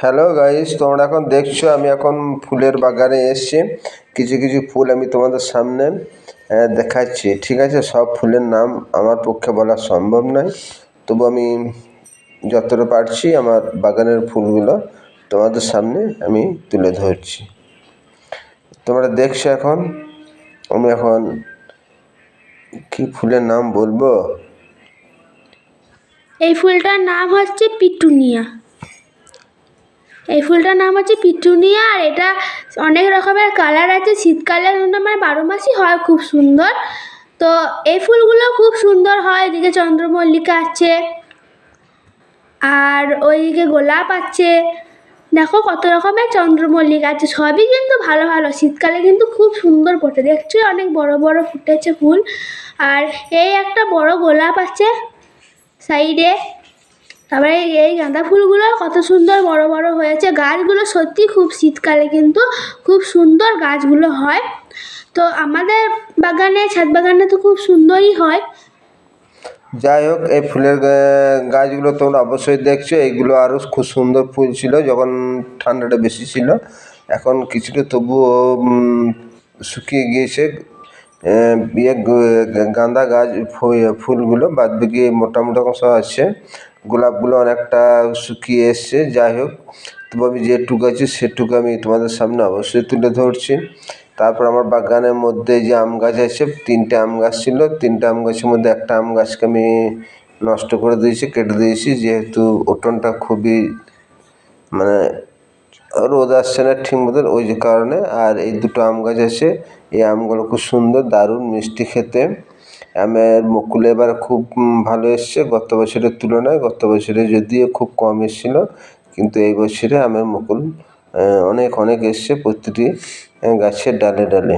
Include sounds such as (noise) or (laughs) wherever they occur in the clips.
Hello guys তোমরা এখন দেখছ, আমি এখন ফুলের বাগানে এসেছি। কিছু কিছু ফুল আমি তোমাদের সামনে দেখাচ্ছি। ঠিক আছে? সব ফুলের নাম আমার পক্ষে বলা সম্ভব নয়। তবু আমি যতটা পারছি আমার বাগানের ফুলগুলো তোমাদের সামনে আমি তুলে ধরছি। তোমরা দেখছ এখন, আমি এখন কি ফুলের নাম বলব? এই ফুলটার নাম হচ্ছে পিটুনিয়া। এই ফুলটার নাম হচ্ছে পিটুনিয়া, আর এটা অনেক রকমের কালার আছে। শীতকালে মানে বারো মাসই হয় খুব সুন্দর। তো এই ফুলগুলো খুব সুন্দর হয়, এদিকে চন্দ্রমল্লিকা আছে, আর ওইদিকে গোলাপ আছে। দেখো কত রকমের চন্দ্রমল্লিকা আছে, সবই কিন্তু ভালো ভালো। শীতকালে কিন্তু খুব সুন্দর ফোটে, দেখছ? অনেক বড় বড় ফুটেছে ফুল। আর এই একটা বড় গোলাপ আছে সাইডে। তারপরে এই- গাঁদা ফুলগুলো কত সুন্দর বড় বড় হয়েছে। গাছগুলো সত্যি খুব শীতকালে কিন্তু খুব সুন্দর গাছগুলো হয়। তো আমাদের বাগানে, ছাদ বাগানে তো খুব সুন্দরই হয়। যাই হোক, এই ফুলের গাছগুলো তোমরা অবশ্যই দেখছ। এইগুলো আরও খুব সুন্দর ফুল ছিল, যখন ঠান্ডাটা বেশি ছিল। এখন কিছুটা তবুও শুকিয়ে গিয়েছে। ইয়ে গাঁদা গাছ ফুলগুলো বাদ বাকি মোটামুটি সব আছে। গোলাপগুলো অনেকটা শুকিয়ে এসছে, যাই হোক। তবু আমি যেটুকু আছে সেটুকু আমি তোমাদের সামনে অবশ্যই তুলে ধরছি। তারপর আমার বাগানের মধ্যে যে আম গাছ আছে, তিনটে আম গাছ ছিল। তিনটে আম গাছের মধ্যে একটা আম গাছকে আমি নষ্ট করে দিয়েছি, কেটে দিয়েছি। যেহেতু উঠোনটা খুবই মানে রোদ আসছে না ঠিক মতন ওই যে কারণে। আর এই দুটো আম গাছ আছে, এই আমগুলো খুব সুন্দর, দারুণ, মিষ্টি খেতে। আমের মুকুল এবার খুব ভালো এসছে। গত বছরের তুলনায় গত বছরে যদিও খুব কম এসেছিল, কিন্তু এই বছরে আমের মুকুল অনেক অনেক এসছে প্রতিটি গাছের ডালে ডালে।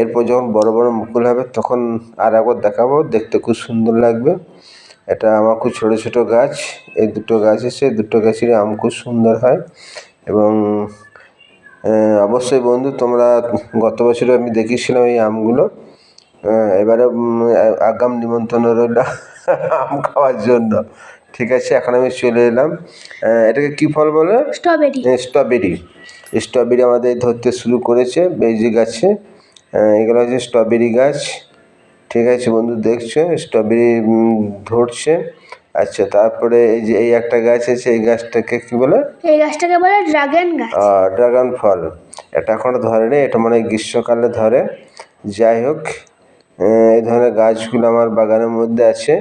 এরপর যখন বড় বড় মুকুল হবে, তখন আর একবার দেখাবো। দেখতে খুব সুন্দর লাগবে। এটা আমার খুব ছোটো ছোটো গাছ। এই দুটো গাছ এসে, দুটো গাছেরই আম খুব সুন্দর হয় এবং অবশ্যই বন্ধু, তোমরা গত বছরে আমি দেখিয়েছিলাম এই আমগুলো। এবারে আগাম নিমন্ত্রণ রইল (laughs) আম খাওয়ার জন্য। ঠিক আছে এখন আমি চলে এলাম। এটাকে কী ফল বলে? স্ট্রবেরি। স্ট্রবেরি। স্ট্রবেরি আমাদের ধরতে শুরু করেছে যে গাছে। এগুলো হচ্ছে স্ট্রবেরি গাছ। ঠিক আছে বন্ধু দেখছ? স্ট্রবেরি ধরছে। আচ্ছা তারপরে এই যে এই একটা গাছ আছে এই গাছটাকে কি বলে? এই গাছটাকে বলে ড্রাগন গাছ। ড্রাগন ফল। এটা এখনও ধরেনি এটা মানে গ্রীষ্মকালে ধরে। যাই হোক এই ধরনের গাছগুলো আমার বাগানের মধ্যে আছে।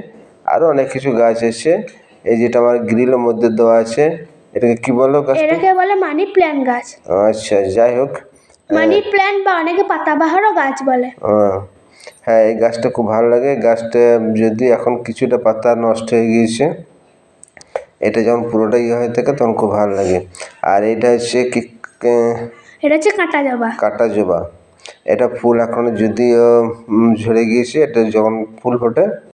আরও অনেক কিছু গাছ আছে। এই যেটা আমার গ্রিলের মধ্যে দেওয়া আছে এটাকে কি বলো এটাকে বলে মানি প্ল্যান্ট গাছ। আচ্ছা যাই হোক। মানি প্ল্যান্ট বা অনেকে পাতাবাহারও গাছ বলে। হ্যাঁ এই গাছটা খুব ভালো লাগে। গাছটা যদি এখন কিছুটা পাতা নষ্ট হয়ে গিয়েছে এটা যখন পুরোটা ইয়ে হয়ে থাকে তখন খুব ভালো লাগে। আর এটা হচ্ছে কি এটা হচ্ছে কাঁটা জবা। কাটা জবা। এটা ফুল এখন যদিও ঝরে গিয়েছে এটা যখন ফুল ফোটে